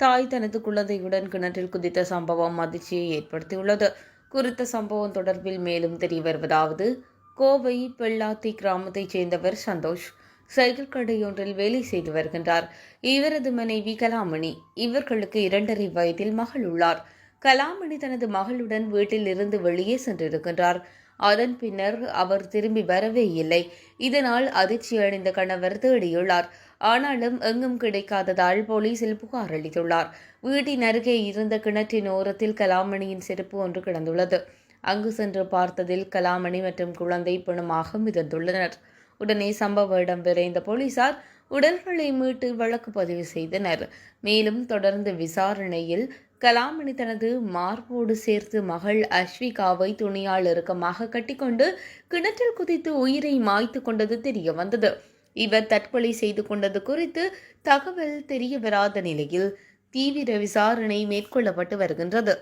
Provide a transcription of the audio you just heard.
தாய் தனது குழந்தையுடன் கிணற்றில் குதித்த சம்பவம் அதிர்ச்சியை ஏற்படுத்தியுள்ளது. குறித்த சம்பவம் தொடர்பில் மேலும் தெரிய வருவதாவது கோவை பெள்ளாத்தி கிராமத்தைச் சேர்ந்தவர் சந்தோஷ் சைக்கிள் கடையொன்றில் வேலை செய்து வருகின்றார். இவரது மனைவி கலாமணி. இவர்களுக்கு இரண்டரை வயதில் மகள் உள்ளார். கலாமணி தனது மகளுடன் வீட்டில் இருந்து வெளியே சென்றிருக்கின்றார். அதன் பின்னர் அவர் திரும்பி வரவே இல்லை. இதனால் அதிர்ச்சியடைந்த கணவர் தேடியுள்ளார். ஆனாலும் எங்கும் கிடைக்காததால் போலீசில் புகார் அளித்துள்ளார். வீட்டின் அருகே இருந்த கிணற்றின் ஓரத்தில் கலாமணியின் செருப்பு ஒன்று கிடந்துள்ளது. அங்கு சென்று பார்த்ததில் கலாமணி மற்றும் குழந்தை பிணமாக மிதந்துள்ளனர். உடனே சம்பவ இடம் விரைந்த போலீசார் உடல்களை மீட்டு வழக்கு பதிவு செய்தனர். மேலும் தொடர்ந்து விசாரணையில் கலாமணி தனது மார்போடு சேர்த்து மகள் அஸ்விகாவை துணியால் இறுக்கமாக கட்டிக்கொண்டு கிணற்றில் குதித்து உயிரை மாய்த்து கொண்டது தெரிய வந்தது. இவர் தற்கொலை செய்து கொண்டது குறித்து தகவல் தெரிய வராத நிலையில் தீவிர விசாரணை மேற்கொள்ளப்பட்டு வருகின்றது.